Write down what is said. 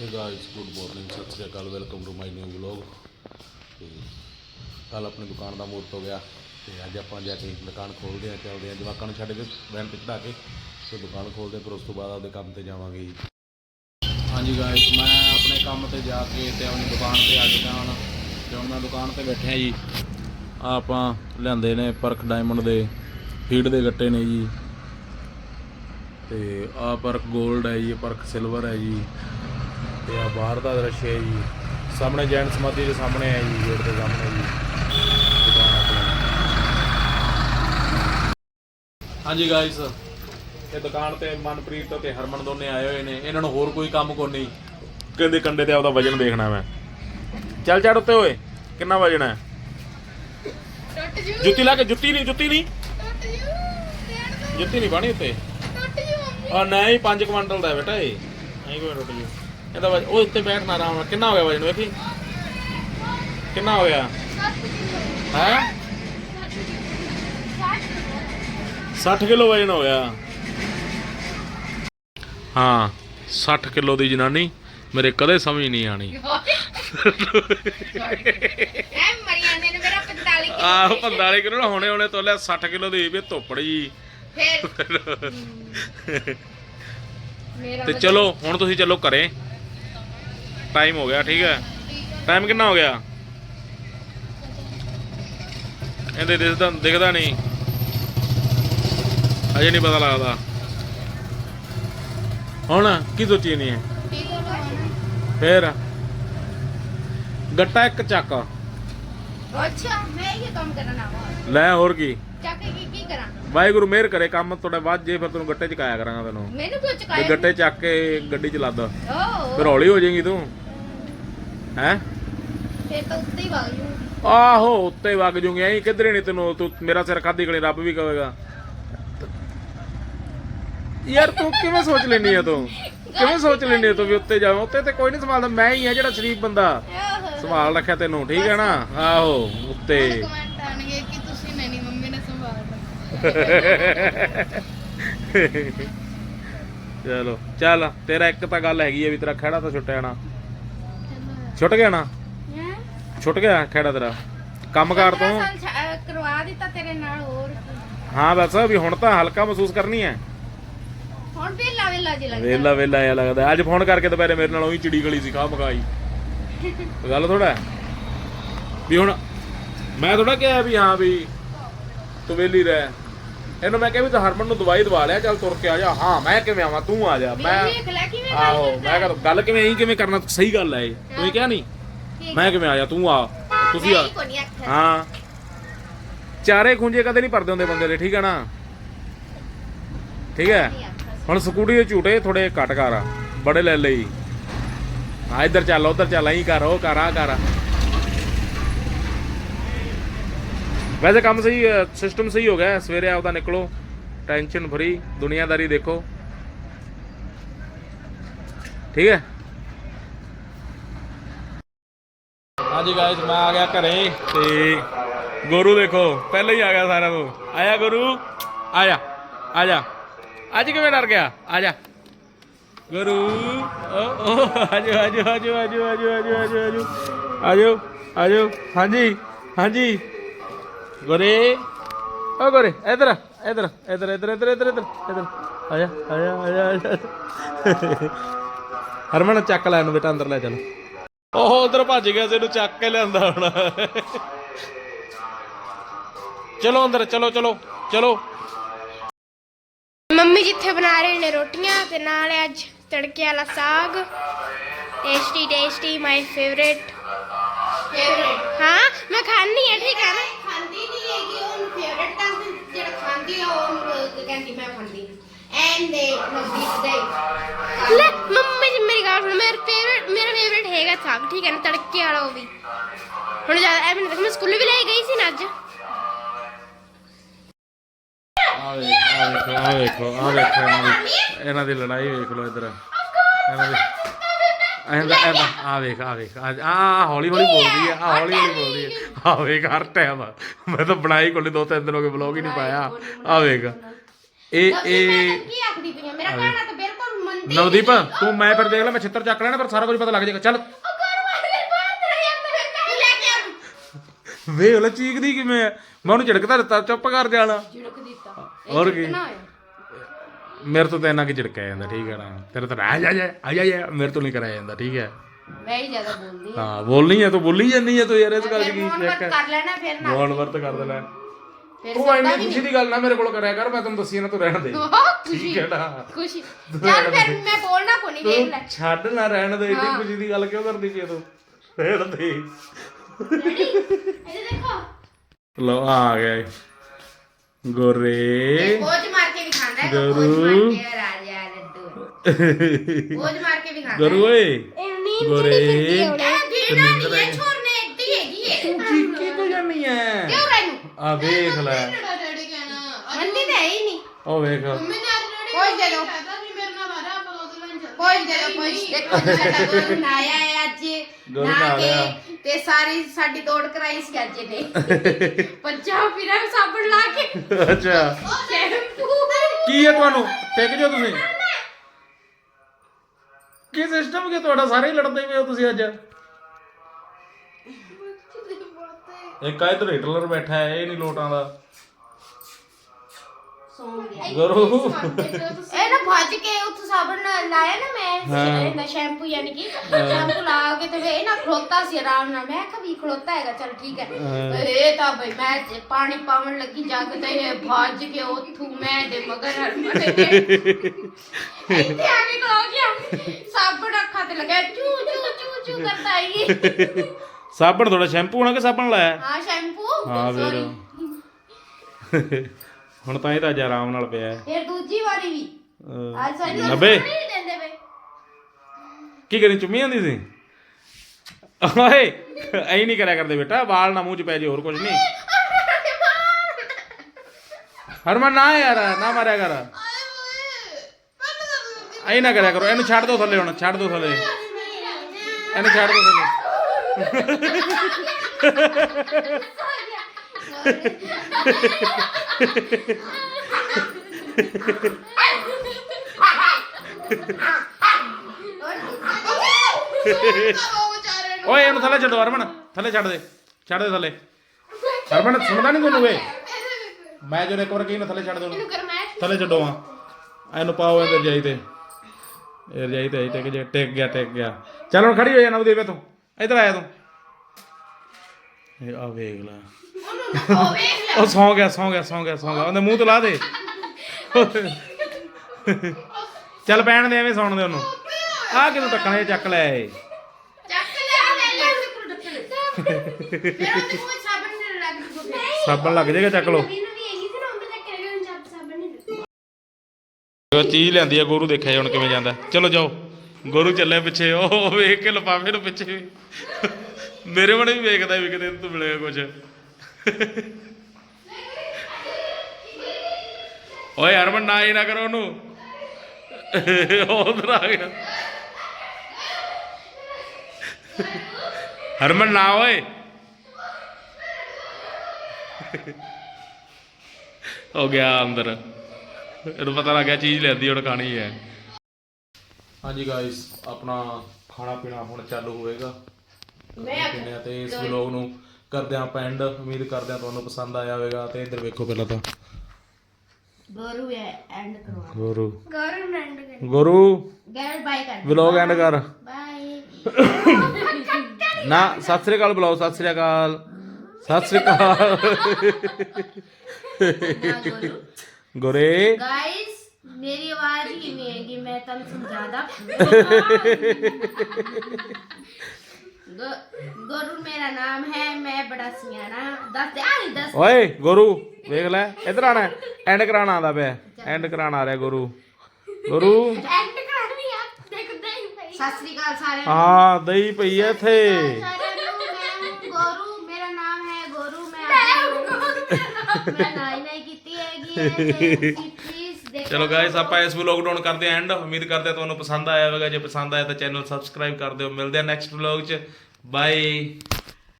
Hey guys good morning ਸਤਿ ਸ਼੍ਰੀ ਅਕਾਲ welcome to my new vlog ਤੇ ਕੱਲ ਆਪਣੀ ਦੁਕਾਨ ਦਾ ਮੂਰਤ ਹੋ ਗਿਆ ਤੇ ਅੱਜ ਆਪਾਂ ਜਾ ਕੇ ਦੁਕਾਨ ਖੋਲਦੇ ਆ ਚੱਲਦੇ ਆ ਜਵਾਕਾਂ ਨੂੰ ਛੱਡ ਕੇ ਵੈਨ ਤੇ ਚੜਾ ਕੇ ਤੇ ਦੁਕਾਨ ਖੋਲਦੇ ਫਿਰ ਉਸ ਤੋਂ ਬਾਅਦ ਆਪਦੇ ਕੰਮ ਤੇ ਜਾਵਾਂਗੇ ਜੀ। ਹਾਂਜੀ ਗਾਇਸ ਮੈਂ ਆਪਣੇ ਕੰਮ ਤੇ ਜਾ ਕੇ ਤੇ ਆਪਣੀ ਦੁਕਾਨ ਤੇ ਆ ਚੁੱਕਾ ਹੁਣ ਤੇ ਹੁਣ ਦੁਕਾਨ ਤੇ ਬੈਠਿਆ ਜੀ। ਆ ਆਪਾਂ ਲਿਆਂਦੇ ਨੇ ਪਰਖ ਡਾਇਮੰਡ ਦੇ ਫੀਡ ਦੇ ਗੱਟੇ ਨੇ ਜੀ। ਤੇ ਆ ਪਰਖ 골ਡ ਹੈ ਜੀ, ਪਰਖ ਸਿਲਵਰ ਹੈ ਜੀ। ਤੇ ਆ ਬਾਹਰ ਦਾ ਦ੍ਰਿਸ਼ ਹੈ ਜੀ। ਸਾਹਮਣੇ ਜੈਨ ਸਮਾਧੀ ਦੇ ਸਾਹਮਣੇ ਹੈ ਜੀ ਗੇਟ ਦੇ ਸਾਹਮਣੇ ਜੀ। ਹਾਂਜੀ ਗਾਇਸ ਇਹ ਦੁਕਾਨ ਤੇ ਮਨਪ੍ਰੀਤ ਤੇ ਹਰਮਨ ਦੋਨੇ ਆਏ ਹੋਏ ਨੇ। ਇਹਨਾਂ ਨੂੰ ਹੋਰ ਕੋਈ ਕੰਮ ਕੋ ਨਹੀਂ। ਕਹਿੰਦੇ ਕੰਡੇ ਤੇ ਆਪਦਾ ਵਜਨ ਦੇਖਣਾ ਮੈਂ। ਚੱਲ ਚੜ ਉੱਤੇ ਓਏ ਕਿੰਨਾ ਵਜਨ ਹੈ? ਟੁੱਟ ਜੂ। ਜੁੱਤੀ ਲਾ ਕੇ ਜੁੱਤੀ ਨਹੀਂ ਜੁੱਤੀ ਨਹੀਂ। ਟੁੱਟ ਜੂ। ਜੁੱਤੀ ਨਹੀਂ ਬਾਣੀ ਉੱਤੇ। ਟੁੱਟ ਜੂ ਮੰਮੀ। ਆ ਨਹੀਂ 5 ਕੁਇੰਟਲ ਦਾ ਹੈ ਬੇਟਾ ਇਹ। ਨਹੀਂ ਕੋਈ ਟੁੱਟ ਜੂ? ਇਹਦਾ ਵਜਨ ਉਹ ਉੱਤੇ ਬੈਠਣਾ ਆਰਾਮ ਨਾਲ। ਕਿੰਨਾ ਹੋ ਗਿਆ ਵਜਨ ਵੇਖੀ। ਕਿੰਨਾ ਹੋ ਗਿਆ? ਹੈ? 60 ਕਿਲੋ ਵਜਨ ਹੋ ਗਿਆ। ਹਾਂ 60 ਕਿਲੋ ਦੀ ਜਨਾਨੀ ਮੇਰੇ ਕਦੇ ਸਮਝ ਨਹੀਂ ਆਣੀ। ਐ ਮਰਿਆਨੇ ਨੇ ਮੇਰਾ 45 ਕਿਲੋ ਆਹ 45 ਕਿਲੋ ਨਾ ਹੁਣੇ ਹੁਣੇ ਤੋਲਿਆ 60 ਕਿਲੋ ਦੀ ਵੀ ਧੁੱਪੜ। ਜੀ ਫਿਰ? ਤੇ ਚਲੋ ਹੁਣ ਤੁਸੀਂ ਚੱਲੋ ਘਰੇ। ਟਾਈਮ ਹੋ ਗਿਆ ਠੀਕ ਹੈ। ਟਾਈਮ ਕਿੰਨਾ ਹੋ ਗਿਆ? ਇਹਦੇ ਦਿਸਦਾ ਦਿਖਦਾ ਨਹੀਂ। ਅਜੇ ਨਹੀਂ ਪਤਾ ਲੱਗਦਾ। ਹੁਣ ਕੀ ਸੋਚੀ ਨਹੀਂ ਹੈ? ਫੇਰ। ਗੱਟਾ ਇੱਕ ਚੱਕ। ਅੱਛਾ ਮੈਂ ਇਹ ਕੰਮ ਕਰਨਾ ਲੈ ਹੋਰ ਕੀ? ਚੱਕ ਕੇ ਕੀ ਕਰਾਂ? ਵਾਹਿਗੁਰੂ ਮਿਹਰ ਕਰੇ ਕੰਮ ਤੁਹਾਡੇ ਵੱਧ ਜੇ ਫਿਰ ਤੈਨੂੰ ਗੱਟੇ ਚਕਾਇਆ ਕਰਾਂਗਾ ਤੈਨੂੰ। ਮੈਨੂੰ ਕਿਉਂ ਚੁਕਾਇਆ ਗੱਟੇ ਚੱਕ ਕੇ ਗੱਡੀ ਚ ਲੱਦ। ਓ ਫਿਰ ਹੌਲੀ ਹੋ ਜਾਏਗੀ ਤੂੰ। ਹੈ? ਫਿਰ ਤਾਂ ਉੱਤੇ ਹੀ ਵਗ ਜੂ ਆਹੋ ਉੱਤੇ ਵਗ ਜੂਗੀ ਐਂ ਕਿਧਰੇ ਨਹੀਂ ਤੈਨੂੰ ਤੂੰ ਮੇਰਾ ਸਿਰ ਖਾਦੀ ਗਲੇ ਰੱਬ ਵੀ ਕਹੇਗਾ। ਯਾਰ ਤੂੰ ਕਿਵੇਂ ਸੋਚ ਲੈਣੀ ਆ ਤੂੰ? ਕਿਵੇਂ ਸੋਚ ਲੈਣੀ ਆ ਤੂੰ ਵੀ ਉੱਤੇ ਜਾਵਾਂ? ਉੱਤੇ ਤੇ ਕੋਈ ਨਹੀਂ ਸੰਭਾਲਦਾ ਮੈਂ ਹੀ ਆ ਜਿਹੜਾ ਸ਼ਰੀਫ ਬੰਦਾ। ਸੰਭਾਲ ਰੱਖਿਆ ਤੈਨੂੰ ਠੀਕ ਹੈ ਨਾ? ਆਹੋ ਉੱਤੇ। ਕਮੈਂਟ ਆਣਗੇ ਕਿ ਤੁਸੀਂ ਮੇਰੀ ਮੰਮੀ ਨੇ ਸੰਭਾਲਦਾ ਚਲੋ ਚੱਲ ਤੇਰਾ ਇੱਕ ਤਾਂ ਗੱਲ ਹੈਗੀ ਆ ਵੀ ਤੇਰਾ ਖਹਿੜਾ ਤਾਂ ਛੁੱਟਿਆ ਨਾ ਛੁੱਟ ਗਿਆ ਨਾ? ਹੈ? ਛੁੱਟ ਗਿਆ ਖਹਿੜਾ ਤੇਰਾ? ਕੰਮਕਾਰ ਤੋਂ? ਸਾਲ ਛ- ਅਹ ਕਰਵਾ ਦਿੱਤਾ ਤੇਰੇ ਨਾਲ ਹੋਰ ਕੀ। ਹਾਂ ਬਸ ਵੀ ਹੁਣ ਤਾਂ ਹਲਕਾ ਮਹਿਸੂਸ ਕਰਨੀ ਹੈ ਹੁਣ ਵੀ ਲਾਵੇ ਲਾਜੇ ਲੱਗਦਾ। ਵੇਲਾ ਵੇਲਾ ਆ ਲੱਗਦਾ। ਅੱਜ ਫੋਨ ਕਰਕੇ ਦੁਪਹਿਰੇ ਮੇਰੇ ਨਾਲ ਉਹੀ ਚਿੜੀ ਗਲੀ ਸੀ ਖਾ ਮਕਾਈ ਗੱਲ ਥੋੜਾ ਵੀ ਹੁਣ ਮੈਂ ਥੋੜਾ ਕਿਹਾ ਵੀ ਹਾਂ ਵੀ ਤੂੰ ਵੇਲੀ ਰਹਿ। ਇਹਨੂੰ ਮੈਂ ਕਿਹਾ ਵੀ ਤੂੰ ਹਰਮਨ ਨੂੰ ਦਵਾਈ ਦਵਾ ਲਿਆ ਚੱਲ ਤੁਰ ਕੇ ਆ ਜਾ। ਹਾਂ ਮੈਂ ਕਿਵੇਂ ਆਵਾਂ? ਤੂੰ ਆ ਜਾ। ਮੈਂ ਵੇਖ ਲੈ ਕਿਵੇਂ ਗੱਲ ਆਹੋ ਕਰਦਾ? ਮੈਂ ਕਿਹਾ ਗੱਲ ਕਿਵੇਂ ਐਂ ਕਿਵੇਂ ਕਰਨਾ? ਸਹੀ ਗੱਲ ਹੈ ਇਹ। ਤੂੰ ਕਿਹਾ ਨਹੀਂ ਮੈਂ ਕਿਵੇਂ ਆ ਜਾ? ਤੂੰ ਆ। ਤੁਸੀਂ ਆ। ਨਹੀਂ ਕੋਈ ਨਹੀਂ ਆਖਿਆ ਹਾਂ। ਚਾਰੇ ਖੁੰਝੇ ਕਦੇ ਨਹੀਂ ਭਰਦੇ ਹੁੰਦੇ ਬੰਦੇ ਦੇ ਠੀਕ ਹੈ ਨਾ? ਠੀਕ ਹੈ? ਹੁਣ ਸਕੂਟੀ ਦੇ ਝੂਟੇ ਥੋੜੇ ਘੱਟ ਕਰ ਆ ਬੜੇ ਲੈ ਲਈ। ਆ ਇੱਧਰ ਚੱਲ ਉੱਧਰ ਚੱਲ ਐਂ ਕਰ ਉਹ ਕਰ ਆ ਕਰ। ਵੈਸੇ ਕੰਮ ਸਹੀ ਸਿਸਟਮ ਸਹੀ ਹੋ ਗਿਆ। ਸਵੇਰੇ ਆਪਦਾ ਨਿਕਲੋ ਟੈਨਸ਼ਨ ਫਰੀ ਦੁਨੀਆਦਾਰੀ ਦੇਖੋ। ਠੀਕ ਹੈ? ਹਾਂਜੀ ਗਾਇਸ ਮੈਂ ਆ ਗਿਆ ਘਰੇ। ਤੇ ਗੁਰੂ ਦੇਖੋ ਪਹਿਲਾਂ ਹੀ ਆ ਗਿਆ ਸਾਰਾ ਨੂੰ ਆਇਆ ਗੁਰੂ? ਆਇਆ। ਆ ਜਾ ਅੱਜ ਕਿਵੇਂ ਡਰ ਗਿਆ? ਆ ਜਾ ਗੁਰੂ ਓ ਓ ਆਜੋ ਆਜੋ ਆਜੋ ਆਜੋ ਆਜੋ ਆਜੋ ਆਜੋ ਆਜੋ ਆਜੋ। ਆਜੋ ਹਾਂਜੀ ਹਾਂਜੀ। ਗੁਰੇ। ਓ ਗੁਰੇ ਇਧਰ ਇਧਰ ਇਧਰ ਇਧਰ ਇਧਰ ਇਧਰ ਇਧਰ ਇਧਰ। ਆ ਜਾ ਆ ਜਾ ਆ ਜਾ, ਆ ਜਾ। ਹਰਮਨ ਚੱਕ ਲੈ ਇਹਨੂੰ ਬੇਟਾ ਅੰਦਰ ਲੈ ਚੱਲ। ਉਹ ਉਧਰ ਭੱਜ ਗਿਆ ਸੀ ਇਹਨੂੰ ਚੱਕ ਕੇ ਲਿਆਂਦਾ ਹੁਣ। ਚਲੋ ਅੰਦਰ ਚਲੋ ਚਲੋ ਚਲੋ। ਮੰਮੀ ਜਿੱਥੇ ਬਣਾ ਰਹੇ ਨੇ ਰੋਟੀਆਂ ਤੇ ਨਾਲ ਅੱਜ ਤੜਕੇ ਵਾਲਾ ਸਾਗ। Tasty tasty my favourite favourite ਹਾਂ ਮੈਂ ਖਾਣੀ ਹੈ ਠੀਕ ਹੈ ਨਾ? ਖਾਂਦੀ ਹੈਗੀ ਉਹਨੂੰ ਫੇਵਰੇਟ ਤਾਂ ਜਿਹੜਾ ਖਾਂਦੀ ਆ ਉਹ ਕਹਿੰਦੀ ਮੈਂ ਖਾਂਦੀ ਐਂਡ ਦੇ ਨਜ਼ਦੀਕ ਦੇ ਲੈ ਮੰਮੀ ਜੀ ਮੇਰੀ ਗੱਲ ਸੁਣ ਮੇਰਾ ਫੇਵਰੇਟ ਮੇਰਾ ਫੇਵਰੇਟ ਹੈਗਾ ਸਾਗ ਠੀਕ ਹੈ ਨਾ ਤੜਕੇ ਵਾਲਾ ਉਹ ਵੀ। ਹੁਣ ਜ਼ਿਆਦਾ ਐ ਮੈਨੂੰ ਦੇਖ ਮੈਂ ਸਕੂਲ ਵੀ ਲੈ ਗਈ ਸੀ ਨਾ ਅੱਜ। ਆ ਵੇਖੋ ਆ ਵੇਖੋ ਆ ਵੇਖੋ ਇਹਨਾਂ ਦੀ ਇਹਨਾਂ ਦੀ ਲੜਾਈ ਵੇਖ ਲਓ ਇੱਧਰ। ਇਹਨਾਂ ਦੀ ਇਹਦਾ ਆ ਵੇਖ ਆ ਵੇਖ ਆ ਆ ਹੌਲੀ ਹੌਲੀ ਬੋਲਦੀ ਹੈ ਆ ਹੌਲੀ ਹੌਲੀ ਬੋਲਦੀ ਹੈ ਆ ਵੇਖ ਹਰ ਟਾਈਮ ਮੈਂ ਤਾਂ ਬਣਾਈ ਕੋਲੇ ਦੋ ਤਿੰਨ ਦਿਨ ਹੋ ਗਏ ਵਲੌਗ ਹੀ ਨਹੀਂ ਪਾਇਆ। ਆ ਵੇਖ। ਇਹ ਇਹ ਕੀ ਆਖਦੀ ਪਈ ਆ? ਮੇਰਾ ਕਹਿਣਾ ਤਾਂ ਬਿਲਕੁਲ ਮੰਨ ਹੁੰਦੀ ਨਵਦੀਪ ਤੂੰ ਮੈਂ ਫਿਰ ਦੇਖ ਲੈ ਮੈਂ ਛਿੱਤਰ ਚੱਕ ਲੈਣਾ ਪਰ ਸਾਰਾ ਕੁਝ ਪਤਾ ਲੱਗ ਜਾਏਗਾ। ਚੱਲ। ਉਹ ਬਾਤ ਰਹੀ ਅੰਦਰ ਤੂੰ ਲੈ ਕੇ ਆ ਚੀਕਦੀ ਕਿਵੇਂ ਆ? ਮੈਂ ਉਹਨੂੰ ਝਿੜਕਦਾ ਦਿੱਤਾ ਚੁੱਪ ਕਰ ਜਾਣਾ। ਝਿੜਕ ਦਿੱਤਾ। ਹੋਰ ਕੀ? ਨਾ ਹੋਇਆ। ਮੇਰੇ ਤੋਂ ਤਾਂ ਇੰਨਾ ਕਿ ਝਿੜਕਿਆ ਜਾਂਦਾ ਠੀਕ ਹੈ ਨਾ। ਤੇਰੇ ਤੋਂ ਆ ਜਾ ਜਾ ਆ ਜਾ ਜਾ ਮੇਰੇ ਤੋਂ ਨਹੀਂ ਕਰਾਇਆ ਜਾਂਦਾ ਠੀਕ ਹੈ। ਮੈਂ ਹੀ ਜ਼ਿਆਦਾ ਬੋਲਦੀ ਹਾਂ। ਹਾਂ ਬੋਲਣੀ ਹੈ ਤੂੰ ਬੋਲੀ ਜਾਂਦੀ ਹੈ ਤੂੰ ਯਾਰ ਇਸ ਗੱਲ 'ਚ ਕੀ ਚੱਕ ਕਰ ਲੈਣਾ ਫਿਰ ਨਾ। ਮੋਹਨ ਵਰਤ ਕਰ ਦੇਣਾ। ਫਿਰ ਤੂੰ ਇੰਨੀ ਖੁਸ਼ੀ ਦੀ ਗੱਲ ਨਾ ਮੇਰੇ ਕੋਲ ਕਰਿਆ ਕਰ ਮੈਂ ਤੈਨੂੰ ਦੱਸੀ ਨਾ ਤੂੰ ਰਹਿਣ ਦੇ। ਖੁਸ਼ੀ ਖੁਸ਼ੀ। ਚੱਲ ਫਿਰ ਮੈਂ ਬੋਲਣਾ ਕੋਈ ਨਹੀਂ ਵੇਖ ਲੈ। ਛੱਡ ਨਾ ਰਹਿਣ ਦੇ ਇੰਨੀ ਖੁਸ਼ੀ ਦੀ ਗੱਲ ਕਿਉਂ ਕਰਦੀ ਪਈ ਤੂੰ? ਰਹਿਣ ਦੇ। ਇਹ ਦੇਖੋ। ਲੋ ਆ ਗਿਆ ਏ। ਗੋਰੇ। ਬੋਝ ਮਾਰ ਕੇ ਵੀ ਖਾਂਦਾ ਹੈ ਗਰੂ। ਰਾਜਾ ਲੱਡੂ ਬੋਝ ਮਾਰ ਕੇ ਵੀ ਖਾਂਦਾ ਗਰੂ ਓਏ। ਇਹ ਨੀਂਦ ਗੋਰੇ। ਹੈ ਦੀਨਾ ਨਹੀਂ ਇਹ ਛੋਰਨੇ ਇੱਡੀ ਹੈਗੀ ਏ। ਤੂੰ ਚੀਕੀ ਕਿਉਂ ਜਾਨੀ ਐ? ਕਿਉਂ ਰਹਿਨੂ ਆ ਵੇਖ ਲੈ। ਮੰਨੀ ਤਾਂ ਹੈ ਹੀ ਨਹੀਂ। ਉਹ ਵੇਖ। ਕੋਈ ਦੇ ਦੋ। ਕੋਈ ਦੇ ਦੋ ਕੋਈ ਦੇਖੋ ਜੀ ਸਾਡਾ ਗੋਰੂ ਨਾਇਆ ਹੈ ਅੱਜ। ਨਾ। ਕੇ ਤੇ ਸਾਰੀ ਸਾਡੀ ਦੌੜ ਕਰਾਈ ਸੀ ਅੱਜ ਨੇ ਪੰਜਾਹ ਫਿਰਾਂ ਸਾਬਣ ਲਾ ਕੇ। ਅੱਛਾ। ਕੀ ਹੈ ਤੁਹਾਨੂੰ? ਟਿਕ ਜਾਓ ਤੁਸੀਂ। ਕੀ ਸਿਸਟਮ ਕਿ ਤੁਹਾਡਾ? ਸਾਰੇ ਹੀ ਲੜਦੇ ਪਏ ਹੋ ਤੁਸੀਂ ਅੱਜ। ਇੱਕ ਆ ਇੱਧਰ ਹਿਟਲਰ ਬੈਠਾ ਹੈ ਇਹ ਨਹੀਂ ਲੋਟਾਂ ਦਾ। ਸੌਂ ਗਿਆ ਗੁਰੂ। ਇਹ ਨਾ ਭੱਜ ਕੇ ਉੱਥੇ ਸਾਬਣ ਲਾਇਆ ਨਾ ਮੈਂ ਇਹਦਾ ਸ਼ੈਂਪੂ ਯਾਨੀ ਕਿ ਸ਼ੈਂਪੂ ਲਾ ਕੇ ਤੇ ਇਹ ਨਾ ਖਲੋਤਾ ਸੀ ਆਰਾਮ ਨਾਲ। ਮੈਂ ਕਿਹਾ ਵੀ ਖਲੋਤਾ ਹੈਗਾ ਚਲ ਠੀਕ ਹੈ। ਇਹ ਤਾਂ ਬਈ ਮੈਂ ਜ- ਪਾਣੀ ਪਾਉਣ ਲੱਗੀ ਜੱਗ ਤੇ ਇਹ ਭੱਜ ਕੇ ਉੱਥੋਂ ਮੈਂ ਦੇ ਮਗਰ ਹਰਮਨ ਦੇ ਇੱਥੇ ਆ ਕੇ ਖਲੋ ਗਿਆ। ਸਾਬਣ ਅੱਖਾਂ ਤੇ ਲਗਾ ਚੂ ਚੂ ਚੂ ਚੂ ਕਰਦਾ ਆਈ ਸਾਬਣ ਥੋੜਾ ਸ਼ੈਂਪੂ ਹੋਣਾ ਕਿ ਸਾਬਣ ਲਾਇਆ? ਹਾਂ ਸ਼ੈਂਪੂ। ਹਾਂ sorry। ਫਿਰ ਹੁਣ ਤਾਂ ਇਹ ਤਾਂ ਅੱਜ ਆਰਾਮ ਨਾਲ ਪਿਆ ਹੈ। ਫਿਰ ਦੂਜੀ ਵਾਰੀ ਵੀ। ਅਹ, ਅੱਜ ਸਾਡੀ ਨੱਬੇ। ਨਹੀਂ ਦਿੰਦੇ ਬਈ ਕੀ ਕਰੀ ਚੁੰਮੀ ਜਾਂਦੀ ਸੀ? ਓਏ ਐਂ ਨਹੀਂ ਕਰਿਆ ਕਰਦੇ ਬੇਟਾ ਵਾਲ ਨਾ ਮੂੰਹ ਚ ਪੈ ਜੇ ਹੋਰ ਕੁਝ ਨਹੀਂ। ਹਰਮਨ ਨਾ ਯਾਰ ਨਾ ਮਾਰਿਆ ਕਰ। ਐਂ ਨਾ ਕਰਿਆ ਕਰੋ ਇਹਨੂੰ ਛੱਡ ਦੋ ਥੱਲੇ ਹੁਣ ਛੱਡ ਦੋ ਥੱਲੇ। ਇਹਨੂੰ ਛੱਡ ਦੋ ਥੱਲੇ। ਓਏ, ਇਹਨੂੰ ਥੱਲੇ ਛੱਡੋ, ਹਰਮਨ। ਥੱਲੇ ਛੱਡ ਦੇ। ਛੱਡ ਦੇ ਥੱਲੇ। ਹਰਮਨ, ਸੁਣਦਾ ਨਹੀਂ ਤੁਹਾਨੂੰ ਵੇ ਮੈਂ ਜਦੋਂ ਇੱਕ ਵਾਰ ਕਹੀ ਨਾ, ਥੱਲੇ ਛੱਡ ਦੇ ਉਹਨੂੰ। ਥੱਲੇ ਛੱਡੋ ਆ। ਇਹਨੂੰ ਪਾਓ ਇਹਦੇ ਰਜਾਈ ਤੇ। ਇਹ ਰਜਾਈ ਤੇ ਟਿਕ ਗਿਆ ਟਿਕ ਗਿਆ ਟਿਕ ਗਿਆ। ਚੱਲ ਹੁਣ ਖੜੀ ਹੋ ਜਾ ਨਵਦੀਪ ਤੂੰ ਇੱਧਰ ਆਇਆ ਤੂੰ। ਇਹ ਆ ਵੇਖ ਲੈ। ਉਹ ਵੇਖ ਲੈ ਉਹ ਸੌਂ ਗਿਆ ਸੌਂ ਗਿਆ ਸੌਂ ਗਿਆ ਸੌਂ ਗਿਆ। ਉਹਦੇ ਮੂੰਹ ਤੇ ਲਾ ਦੇ। ਚੱਲ ਪੈਣ ਦੇ, ਐਵੇਂ ਸੌਣ ਦੇ ਉਹਨੂੰ। ਆ ਕਿਦੋਂ ਟੱਕਣੇ ਚੱਕ ਲੈ ਏ ਚੱਕ ਲੈ। ਲੈ ਲੈ ਕੋਲ ਡੱਕਣ ਮੇਰਾ ਤੇ ਕੋਈ ਸਾਬਣ ਨਹੀਂ ਲੱਗ ਰਿਹਾ ਸਾਬਣ ਲੱਗ ਜਾਏਗਾ, ਚੱਕ ਲੋ ਉਹ ਚੀਜ਼ ਲੈਂਦੀ ਆ, ਗੋਰੂ ਦੇਖਿਆ ਹੁਣ ਕਿਵੇਂ ਜਾਂਦਾ। ਚਲੋ ਜਾਓ। ਗੋਰੂ ਚੱਲੇ ਪਿੱਛੇ, ਉਹ ਵੇਖ ਕੇ ਲਫਾਫੇ ਨੂੰ ਪਿੱਛੇ ਮੇਰੇ ਮਨ ਵੀ ਵੇਖਦਾ ਵੀ ਕਿਤੇ ਤੂੰ ਮਿਲੇਗਾ ਕੁਝ ਓਏ ਹਰਮਨ ਨਾ ਹੀ ਨਾ ਕਰੋ ਉਹਨੂੰ। ਉਹ ਉਧਰ ਆ ਗਿਆ। ਹਰਮਨ ਨਾ ਓਏ। ਹੋ ਗਿਆ ਅੰਦਰ। ਇਹਨੂੰ ਪਤਾ ਲੱਗ ਗਿਆ ਚੀਜ਼ ਲੈਂਦੀ ਹੁਣ ਖਾਣੀ ਹੈ। ਹਾਂਜੀ ਗਾਇਸ ਆਪਣਾ ਖਾਣਾ ਪੀਣਾ ਹੁਣ ਚਾਲੂ ਹੋਏਗਾ। ਮੈਂ ਤੇ ਇਸ ਵਲੌਗ ਨੂੰ ਕਰਦੇ ਆਪਾਂ ਐਂਡ ਉਮੀਦ ਕਰਦੇ ਆ ਤੁਹਾਨੂੰ ਪਸੰਦ ਆਇਆ ਹੋਵੇਗਾ ਤੇ ਇੱਧਰ ਵੇਖੋ ਪਹਿਲਾਂ ਤਾਂ ਗੋਰੂ ਹੈ ਐਂਡ ਕਰਵਾ ਗੁਰੂ ਗਵਰਨਮੈਂਟ ਦੇ ਗੁਰੂ ਗੈਰ ਬਾਈ ਕਰ ਵਲੌਗ ਐਂਡ ਕਰ ਬਾਈ ਨਾ ਸਤਿ ਸ੍ਰੀ ਅਕਾਲ ਬੁਲਾਓ ਸਤਿ ਸ੍ਰੀ ਅਕਾਲ ਸਤਿ ਸ੍ਰੀ ਅਕਾਲ ਗੋਰੂ ਗੁਰੇ गाइस मेरी आवाज ही नहीं आएगी मैं तन समझादा ਗੁਰੂ ਮੇਰਾ ਨਾਮ ਹੈ ਮੈਂ ਬੜਾ ਸਿਆਣਾ। ਦੱਸ ਦੇ ਆ ਦੱਸ ਓਏ ਗੁਰੂ ਵੇਖ ਲੈ ਇਧਰ ਆਣਾ। ਐਂਡ ਕਰਾਣ ਆਂਦਾ ਪਿਆ। ਐਂਡ ਕਰਾਣ ਆ ਰਿਹਾ ਗੁਰੂ। ਗੁਰੂ। ਐਂਡ ਕਰਾਣੀ ਆ। ਦੇਖ ਦਈ ਪਈ। ਸਤਿ ਸ੍ਰੀ ਅਕਾਲ ਸਾਰਿਆਂ ਨੂੰ। ਹਾਂ ਦਹੀਂ ਪਈ ਐ ਇੱਥੇ। ਗੁਰੂ ਮੇਰਾ ਨਾਮ ਹੈ ਗੁਰੂ। ਮੈਂ ਮੈਂ ਗੁਰੂ। ਮੈਂ ਨਾਈ ਨਾਈ ਕੀਤੀ ਹੈਗੀ ਹੈ ਚਲੋ ਗਾਇਸ ਆਪਾਂ ਇਸ ਵਲੌਗ ਨੂੰ ਕਰਦੇ ਆਂ ਐਂਡ ਉਮੀਦ ਕਰਦੇ ਹਾਂ ਤੁਹਾਨੂੰ ਪਸੰਦ ਆਇਆ ਹੋਵੇਗਾ। ਜੇ ਪਸੰਦ ਆਇਆ ਤਾਂ ਚੈਨਲ ਸਬਸਕ੍ਰਾਈਬ ਕਰ ਦਿਓ। ਮਿਲਦੇ ਆ ਨੈਕਸਟ ਵਲੌਗ 'ਚ। ਬਾਏ